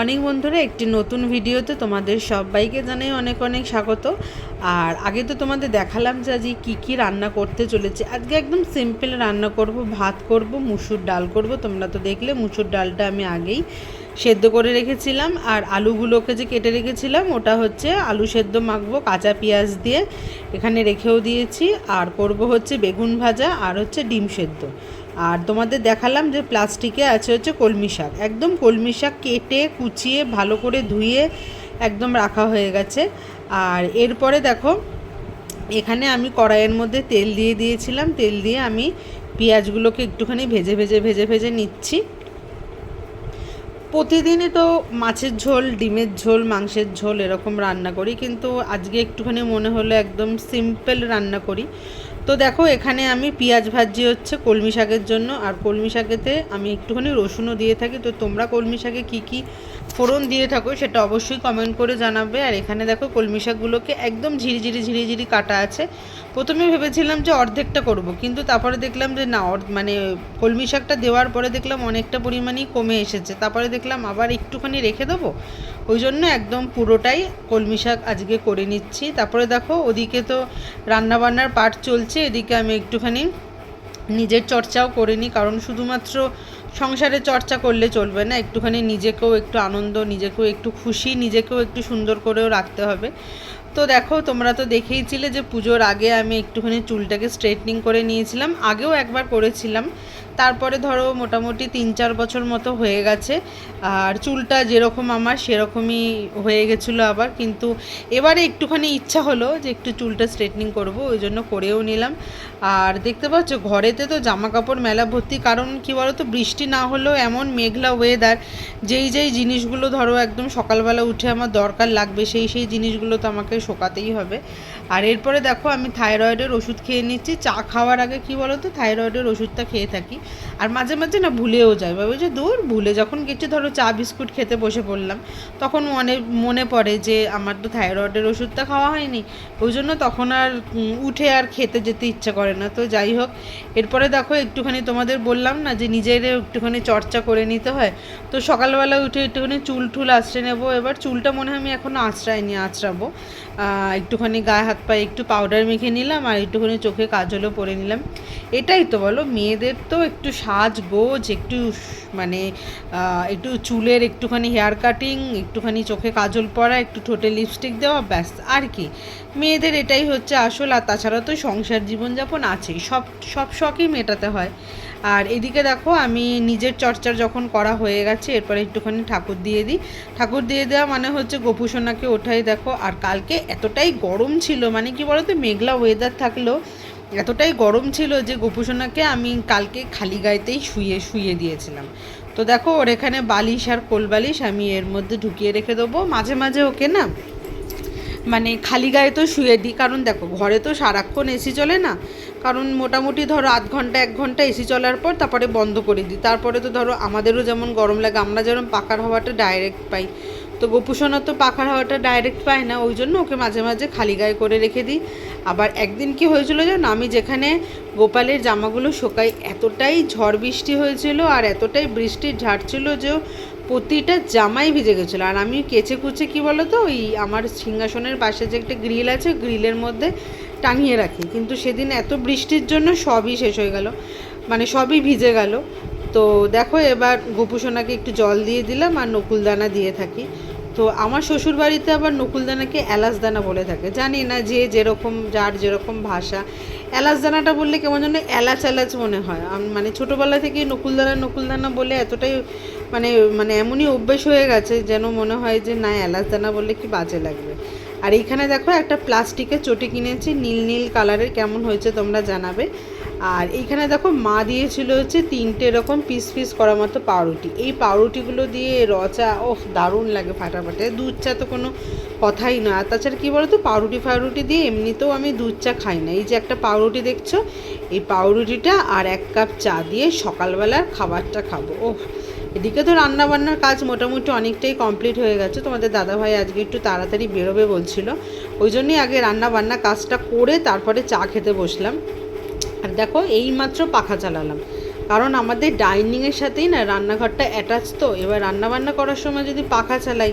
Morning বন্ধুরা, একটি নতুন ভিডিওতে তোমাদের সবাইকে জানাই অনেক অনেক স্বাগত। আর আগে তো তোমাদের দেখালাম যে আজকে কী কী রান্না করতে চলেছে। আজকে একদম সিম্পল রান্না করব, ভাত করব, মুসুর ডাল করব। তোমরা তো দেখলে মুসুর ডালটা আমি আগেই সেদ্ধ করে রেখেছিলাম। আর আলুগুলোকে যে কেটে রেখেছিলাম, ওটা হচ্ছে আলু সেদ্ধ মাখবো কাঁচা পেঁয়াজ দিয়ে। এখানে রেখেও দিয়েছি। আর করব হচ্ছে বেগুন ভাজা আর হচ্ছে ডিম সেদ্ধ। আর তোমাদের দেখালাম যে প্লাস্টিকে আছে হচ্ছে কলমি শাক। একদম কলমি শাক কেটে, কুচিয়ে, ভালো করে ধুয়ে একদম রাখা হয়ে গেছে। আর এরপরে দেখো, এখানে আমি কড়াইয়ের মধ্যে তেল দিয়ে দিয়েছিলাম। তেল দিয়ে আমি পেঁয়াজগুলোকে একটুখানি ভেজে ভেজে ভেজে ভেজে নিচ্ছি। প্রতিদিনই তো মাছের ঝোল, ডিমের ঝোল, মাংসের ঝোল এরকম রান্না করি। কিন্তু আজকে একটুখানি মনে হলো একদম সিম্পল রান্না করি। তো দেখো, এখানে আমি পেঁয়াজ ভাজি হচ্ছে কলমি শাকের জন্য, আর কলমি শাকেতে আমি একটুখানি রসুনও দিয়ে থাকি। তো তোমরা কলমি শাকে কী কী ফোড়ন দিয়ে থাকো সেটা অবশ্যই কমেন্ট করে জানাবে। আর এখানে দেখো, কলমি শাকগুলোকে একদম ঝিরিঝিরি ঝিরিঝিরি কাটা আছে। প্রথমে ভেবেছিলাম যে অর্ধেকটা করব, কিন্তু তারপরে দেখলাম যে না মানে কলমি শাকটা দেওয়ার পরে দেখলাম অনেকটা পরিমাণেই কমে এসেছে। তারপরে দেখলাম আবার একটুখানি রেখে দেবো। ওই জন্য একদম পুরোটাই কলমি শাক আজকে করে নিচ্ছি। তারপরে দেখো, ওদিকে তো রান্নাবান্নার পাট চলছে, এদিকে আমি একটুখানি নিজের চর্চাও করে নিই, কারণ শুধুমাত্র সংসারে চর্চা করলে চলবে না, একটুখানি নিজেকেও একটু আনন্দ, নিজেকেও একটু খুশি, নিজেকেও একটু সুন্দর করেও রাখতে হবে। তো দেখো, তোমরা তো দেখেইছিলে যে পুজোর আগে আমি একটুখানি চুলটাকে স্ট্রেটনিং করে নিয়েছিলাম। আগেও একবার করেছিলাম। তারপরে ধরো মোটামুটি তিন চার বছর মতো হয়ে গেছে। আর চুলটা যেরকম আমার, সেরকমই হয়ে গেছিল আবার। কিন্তু এবারে একটুখানি ইচ্ছা হলো যে একটু চুলটা স্ট্রেটনিং করব, ওই জন্য করেও নিলাম। আর দেখতে পাচ্ছ, ঘরেতে তো জামা কাপড় মেলা ভর্তি। কারণ কী বলো তো বৃষ্টি না হলেও এমন মেঘলা ওয়েদার যেই যেই জিনিসগুলো ধরো একদম সকালবেলা উঠে আমার দরকার লাগবে, সেই সেই জিনিসগুলো তো আমাকে শোকাতেই হবে। আর এরপরে দেখো, আমি থাইরয়েডের ওষুধ খেয়ে নিচ্ছি। চা খাওয়ার আগে কি বলো তো থাইরয়েডের ওষুধটা খেয়ে থাকি। আর মাঝে মাঝে না ভুলেও যায় ভাবে যে দূর, ভুলে যখন কিছু ধরো চা, বিস্কুট খেতে বসে পড়লাম, তখন মনে মনে পড়ে যে আমার তো থাইরয়েডের ওষুধটা খাওয়া হয়নি। ওই জন্য তখন আর উঠে আর খেতে যেতে ইচ্ছা করে না। তো যাই হোক, এরপরে দেখো, একটুখানি তোমাদের বললাম না যে নিজের একটুখানি চর্চা করে নিতে হয়। তো সকালবেলা উঠে একটুখানি চুল টুল আঁচড়ে নেব। এবার চুলটা মনে হয় আমি এখনও আঁচড়াইনি, আঁচড়াবো। একটুখানি গায়ে হাত পায়ে একটু পাউডার মেখে নিলাম আর একটুখানি চোখে কাজলও পরে নিলাম। এটাই তো বলো, মেয়েদের তো একটু সাজ গোজ একটু মানে একটু চুলের একটুখানি হেয়ার কাটিং একটুখানি চোখে কাজল পরা, একটু ঠোঁটে লিপস্টিক দেওয়া, ব্যাস, আর কি। মেয়েদের এটাই হচ্ছে আসল আর তাছাড়া তো সংসার জীবনযাপন আছেই, সব সব শখই মেটাতে হয়। আর এদিকে দেখো, আমি নিজের চর্চার যখন করা হয়ে গেছে, এরপরে একটুখানি ঠাকুর দিয়ে দিই। ঠাকুর দিয়ে দেওয়া মানে হচ্ছে গোপুসোনাকে ওঠাই দেখো, আর কালকে এতটাই গরম ছিল মানে কি বলতো, মেঘলা ওয়েদার থাকলেও এতটাই গরম ছিল যে গোপুসোনাকে আমি কালকে খালি গায়েতেই শুয়ে শুয়ে দিয়েছিলাম। তো দেখো, ওর এখানে বালিশ আর কোল বালিশ আমি এর মধ্যে ঢুকিয়ে রেখে দেবো। মাঝে মাঝে ওকে না মানে খালি গায়ে তো শুয়ে দিই, কারণ দেখো, ঘরে তো সারাক্ষণ এসি চলে না কারণ মোটামুটি ধরো আধ ঘণ্টা, এক ঘণ্টা এসি চলার পর তারপরে বন্ধ করে দিই। তারপরে তো ধরো আমাদেরও যেমন গরম লাগে, আমরা যেরকম পাখার হাওয়াটা ডাইরেক্ট পাই। তো গোপুসোনা তো পাখার হাওয়াটা ডাইরেক্ট পায় না, ওই জন্য ওকে মাঝে মাঝে খালি গায়ে করে রেখে দিই। আবার একদিন কি হয়েছিল জানো, আমি যেখানে গোপালের জামাগুলো শোকাই, এতটাই ঝড় বৃষ্টি হয়েছিল আর এতটাই বৃষ্টির ঝাড় ছিল যে প্রতিটা জামাই ভিজে গেছিল। আর আমি কেচে কুচে কি বলো তো ওই আমার সিংহাসনের পাশে যে একটা গ্রিল আছে গ্রিলের মধ্যে টাঙিয়ে রাখি। কিন্তু সেদিন এত বৃষ্টির জন্য সবই শেষ হয়ে গেল। মানে সবই ভিজে গেল। তো দেখো এবার গোপুসোনাকে একটু জল দিয়ে দিলাম আর নকুলদানা দিয়ে থাকি। তো আমার শ্বশুর বাড়িতে আবার নকুলদানাকে এলাচ দানা বলে থাকে। জানি না যে যেরকম, যার যেরকম ভাষা। এলাচ দানাটা বললে কেমন যেন এলাচ এলাচ মনে হয়। মানে ছোটোবেলা থেকে নকুলদানা নকুলদানা বলে এতটাই মানে মানে এমনই অভ্যেস হয়ে গেছে যেন মনে হয় যে না এলাচ দানা বললে কি বাজে লাগবে। আর এইখানে দেখো একটা প্লাস্টিকের চটি কিনেছি, নীল নীল কালারের, কেমন হয়েছে তোমরা জানাবে। আর এইখানে দেখো মা দিয়েছিল হচ্ছে তিনটে এরকম পিস পিস করা মতো পাউরুটি। এই পাউরুটিগুলো দিয়ে রচা, ওহ, দারুণ লাগে ফাটাফাটে। দুধ চা তো কোনো কথাই নয়। আর তাছাড়া কী বলো তো পাউরুটি ফাউরুটি দিয়ে এমনিতেও আমি দুধ চা খাই না। এই যে একটা পাউরুটি দেখছ, এই পাউরুটিটা আর এক কাপ চা দিয়ে সকালবেলার খাবারটা খাব। ওহ এদিকে তো রান্না বান্নার কাজ মোটামুটি অনেকটাই কমপ্লিট হয়ে গেছে। তোমাদের দাদাভাই আজকে একটু তাড়াতাড়ি বেরোবে বলছিল। ওই জন্যই আগে রান্না বান্না কাজটা করে তারপরে চা খেতে বসলাম। আর দেখো, এইমাত্র পাখা চালালাম। কারণ আমাদের ডাইনিংয়ের সাথেই না রান্নাঘরটা অ্যাটাচ তো। এবার রান্না বান্না করার সময় যদি পাখা চালাই,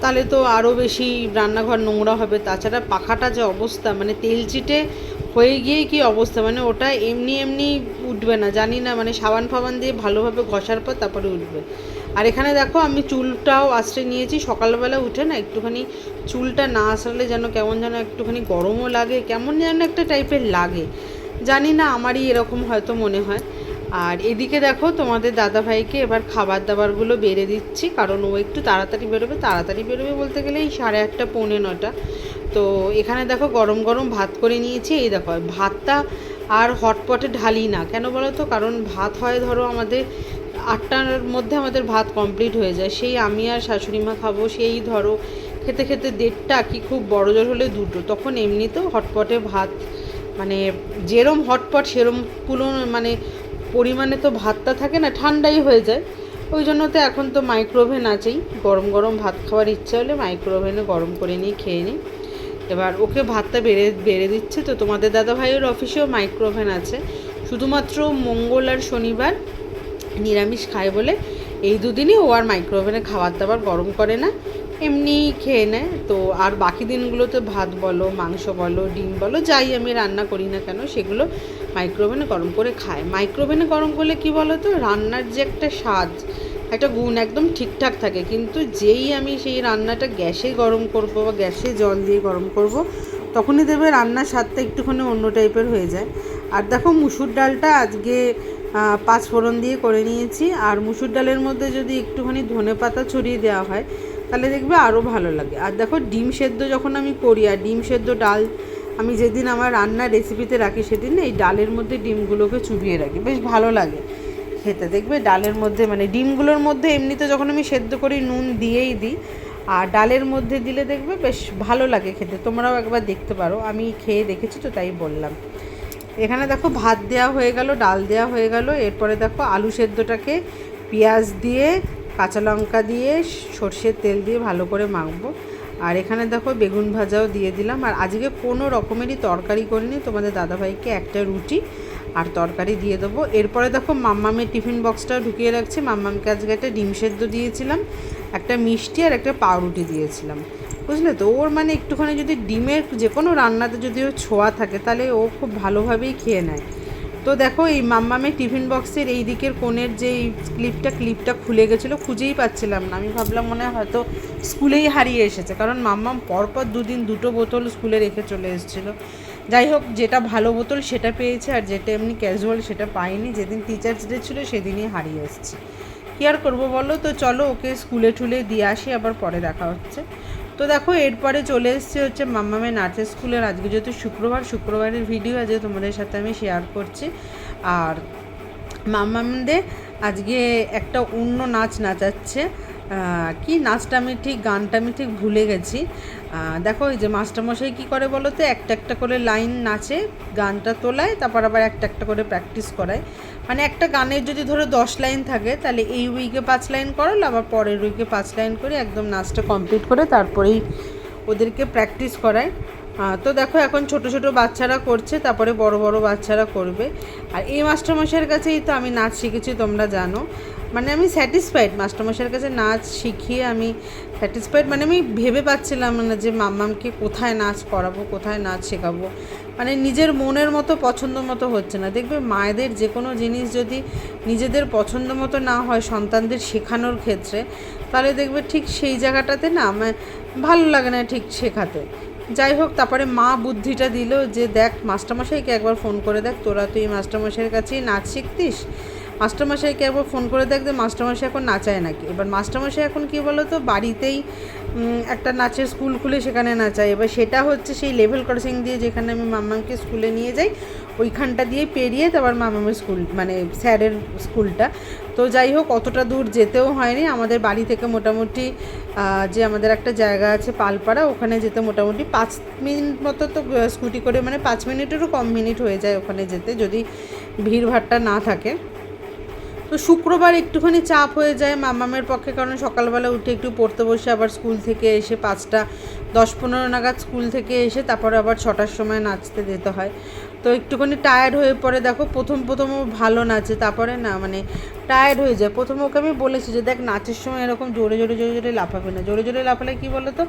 তাহলে তো আরও বেশি রান্নাঘর নোংরা হবে। তাছাড়া পাখাটা যে অবস্থা মানে তেল চিটে হয়ে গিয়ে কি অবস্থা? মানে ওটা এমনি এমনি উঠবে না। জানি না মানে সাবান ফাবান দিয়ে ভালোভাবে ঘষার পর তারপরে উঠবে। আর এখানে দেখো, আমি চুলটাও আশ্রয় নিয়েছি। সকালবেলা উঠে না একটুখানি চুলটা না আসলে যেন কেমন যেন একটুখানি গরমও লাগে, কেমন যেন একটা টাইপের লাগে। জানি না, আমারই এরকম হয়তো মনে হয়। আর এদিকে দেখো, তোমাদের দাদা ভাইকে এবার খাবার দাবারগুলো বেড়ে দিচ্ছি। কারণ ও একটু তাড়াতাড়ি বেরোবে তাড়াতাড়ি বেরোবে বলতে গেলে এই সাড়ে আটটা, পৌনে নটা। তো এখানে দেখো গরম গরম ভাত করে নিয়েছি, এই দেখো ভাতটা আর হটপটে ঢালি না। কেন বলো তো? কারণ ভাত হয় ধরো আমাদের আটটার মধ্যে আমাদের ভাত কমপ্লিট হয়ে যায়। সেই আমি আর শাশুড়ি মা খাব, সেই ধরো খেতে খেতে দেড়টা কি খুব বড় জোর হলে দুটো। তখন এমনিতেও হটপটে ভাত মানে যেরম হটপট সেরম পুরো মানে পরিমাণে তো ভাতটা থাকে না, ঠান্ডাই হয়ে যায়। ওই জন্য তো এখন তো মাইক্রোওভেন আছেই। গরম গরম ভাত খাওয়ার ইচ্ছা হলে মাইক্রোওভেনে গরম করে নিয়ে খেয়ে নিই। এবার ওকে ভাতটা বেড়ে বেড়ে দিচ্ছে তো তোমাদের দাদা ভাইয়ের অফিসেও মাইক্রোওভেন আছে। শুধুমাত্র মঙ্গল আর শনিবার নিরামিষ খায় বলে এই দুদিনই ও আর মাইক্রোওভেনে খাবার দাবার গরম করে না এমনি খেয়ে নেয়। তো আর বাকি দিনগুলোতে ভাত বলো, মাংস বলো, ডিম বলো, যাই আমি রান্না করি না কেন, সেগুলো মাইক্রোওভেনে গরম করে খায়। মাইক্রোওভেনে গরম করলে কি বলো তো রান্নার যে একটা স্বাদ একটা গুণ একদম ঠিকঠাক থাকে। কিন্তু যেই আমি সেই রান্নাটা গ্যাসে গরম করব বা গ্যাসে জল দিয়ে গরম করব, তখনই দেবে রান্নার স্বাদটা একটুখানি অন্য টাইপের হয়ে যায়। আর দেখো মুসুর ডালটা আজকে পাঁচ ফোড়ন দিয়ে করে নিয়েছি। আর মুসুর ডালের মধ্যে যদি একটুখানি ধনে পাতা ছড়িয়ে দেওয়া হয়, তাহলে দেখবে আরও ভালো লাগে। আর দেখো ডিম সেদ্ধ যখন আমি করি, আর ডিম সেদ্ধ ডাল আমি যেদিন আমার রান্নার রেসিপিতে রাখি সেদিন এই ডালের মধ্যে ডিমগুলোকে চুবিয়ে রাখি। বেশ ভালো লাগে। খেতে। দেখবে ডালের মধ্যে মানে ডিমগুলোর মধ্যে এমনিতে যখন আমি সেদ্ধ করি, নুন দিয়েই দিই। আর ডালের মধ্যে দিলে দেখবে বেশ ভালো লাগে খেতে। তোমরাও একবার দেখতে পারো। আমি খেয়ে দেখেছি তো, তাই বললাম। এখানে দেখো ভাত দেওয়া হয়ে গেল, ডাল দেওয়া হয়ে গেল। এরপরে দেখো আলু সেদ্ধটাকে পেঁয়াজ দিয়ে, কাঁচা লঙ্কা দিয়ে, সর্ষের তেল দিয়ে ভালো করে মাখবো। আর এখানে দেখো বেগুন ভাজাও দিয়ে দিলাম। আর আজকে কোনো রকমেরই তরকারি করিনি। তোমাদের দাদাভাইকে একটা রুটি আর তরকারি দিয়ে দেবো। এরপরে দেখো মাম্মামের টিফিন বক্সটাও ঢুকিয়ে রাখছি। মাম্মামকে আজকে একটা ডিম সেদ্ধ দিয়েছিলাম, একটা মিষ্টি আর একটা পাউরুটি দিয়েছিলাম। বুঝলে তো? ওর মানে একটুখানি যদি ডিমের যে কোনো রান্নাতে যদি ও ছোঁয়া থাকে, তাহলে ও খুব ভালোভাবেই খেয়ে নেয়। তো দেখো এই মাম্মামের টিফিন বক্সের এই দিকের কোণের যে ক্লিপটা ক্লিপটা খুলে গেছিল, খুঁজেই পাচ্ছিলাম না। আমি ভাবলাম মনে হয় হয়তো স্কুলেই হারিয়ে এসেছে, কারণ মাম্মাম পরপর দুদিন দুটো বোতল স্কুলে রেখে চলে এসেছিল। যাই হোক, যেটা ভালো বোতল সেটা পেয়েছে আর যেটা এমনি ক্যাজুয়াল সেটা পাইনি। যেদিন টিচার্স ডে ছিল সেদিনই হারিয়ে এসেছি। কী আর করব বলো? তো চলো ওকে স্কুলে টুলে দিয়ে আসি, আবার পরে দেখা হচ্ছে। তো দেখো, এরপরে চলে এসছে হচ্ছে মাম্মামে নাচের স্কুলের আজকে যেহেতু শুক্রবার, শুক্রবারের ভিডিও আজকে তোমাদের সাথে আমি শেয়ার করছি। আর মাম্মামদের আজকে একটা অন্য নাচ নাচাচ্ছে। কি নাচটা আমি ঠিক, গানটা আমি ঠিক ভুলে গেছি। দেখো এই যে মাস্টারমশাই কী করে বলো তো? একটা একটা করে লাইন নাচে, গানটা তোলায়, তারপর আবার একটা একটা করে প্র্যাকটিস করায়। মানে একটা গানের যদি ধরো দশ লাইন থাকে, তাহলে এই উইকে পাঁচ লাইন করালো আবার পরের উইকে পাঁচ লাইন করে একদম নাচটা কমপ্লিট করে তারপরেই ওদেরকে প্র্যাকটিস করায়। তো দেখো এখন ছোট ছোট বাচ্চারা করছে, তারপরে বড় বড় বাচ্চারা করবে। আর এই মাস্টারমশাইয়ের কাছেই তো আমি নাচ শিখেছি, তোমরা জানো। মানে আমি স্যাটিসফাইড মাস্টারমশাইয়ের কাছে নাচ শিখিয়ে আমি স্যাটিসফাইড মানে আমি ভেবে পাচ্ছিলাম না যে মাম্মামকে কোথায় নাচ করাবো, কোথায় নাচ শেখাবো। মানে নিজের মনের মতো, পছন্দ মতো হচ্ছে না। দেখবে মায়েদের যে কোনো জিনিস যদি নিজেদের পছন্দ মতো না হয় সন্তানদের শেখানোর ক্ষেত্রে, তাহলে দেখবে ঠিক সেই জায়গাটাতে না আমার ভালো লাগে না ঠিক শেখাতে। যাই হোক, তারপরে মা বুদ্ধিটা দিল যে, দেখ, মাস্টারমশাইকে একবার ফোন করে দেখ, তোরা তুই মাস্টারমশাইয়ের কাছেই নাচ শিখতিস? মাস্টারমশাইকে একবার ফোন করে দেখতে মাস্টারমশাই এখন নাচায় নাকি। এবার মাস্টারমশাই এখন কী বলো তো বাড়িতেই একটা নাচের স্কুল খুলে সেখানে নাচায়। এবার সেটা হচ্ছে সেই লেভেল ক্রসিং দিয়ে যেখানে আমি মাম্মাকে স্কুলে নিয়ে যাই, ওইখানটা দিয়ে পেরিয়ে তারপর মামামের স্কুল মানে স্যারের স্কুলটা। তো যাই হোক, অতটা দূর যেতেও হয়নি। আমাদের বাড়ি থেকে মোটামুটি যে আমাদের একটা জায়গা আছে পালপাড়া, ওখানে যেতে মোটামুটি পাঁচ মিনিট মতো তো স্কুটি করে মানে পাঁচ মিনিটেরও কম মিনিট হয়ে যায় ওখানে যেতে, যদি ভিড়ভাট্টা না থাকে। তো শুক্রবার একটুখানি চাপ হয়ে যায় মামামের পক্ষে, কারণ সকালবেলা উঠে একটু পড়তে বসে আবার স্কুল থেকে এসে পাঁচটা, দশ পনেরো নাগাদ স্কুল থেকে এসে তারপরে আবার ছটার সময় নাচতে যেতে হয়। তো একটুখানি টায়ার্ড হয়ে পড়ে, দেখো প্রথম প্রথম ও ভালো নাচে, তারপরে না মানে টায়ার্ড হয়ে যায়। প্রথম ওকে আমি বলেছি যে, দেখ, নাচের সময় এরকম জোরে জোরে জোরে জোরে লাফাবে না। জোরে জোরে লাফালে কী বলো তো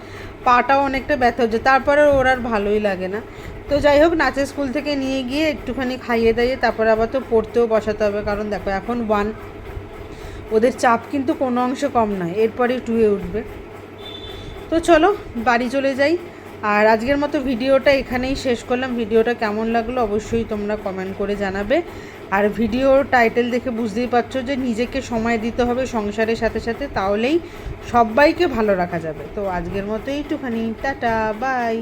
পাটাও অনেকটা ব্যথা হচ্ছে তারপরে ওর আর ভালোই লাগে না। তো যাই হোক, নাচের স্কুল থেকে নিয়ে গিয়ে একটুখানি খাইয়ে দাইয়ে তারপর আবার তো পড়তেও বসাতে হবে। কারণ দেখো, এখন ওয়ান ওদের চাপ কিন্তু কোনো অংশ কম নয়, এরপরে টুয়ে উঠবে। তো চলো, বাড়ি চলে যাই। আর আজকের মতো ভিডিওটা এখানেই শেষ করলাম। ভিডিওটা কেমন লাগল অবশ্যই তোমরা কমেন্ট করে জানাবে। আর ভিডিওর টাইটেল দেখে বুঝতেই পারছ যে নিজেকে সময় দিতে হবে সংসারের সাথে সাথে, তাহলেই সবাইকে ভালো রাখা যাবে। তো আজকের মতো এইটুখানি। Tata bye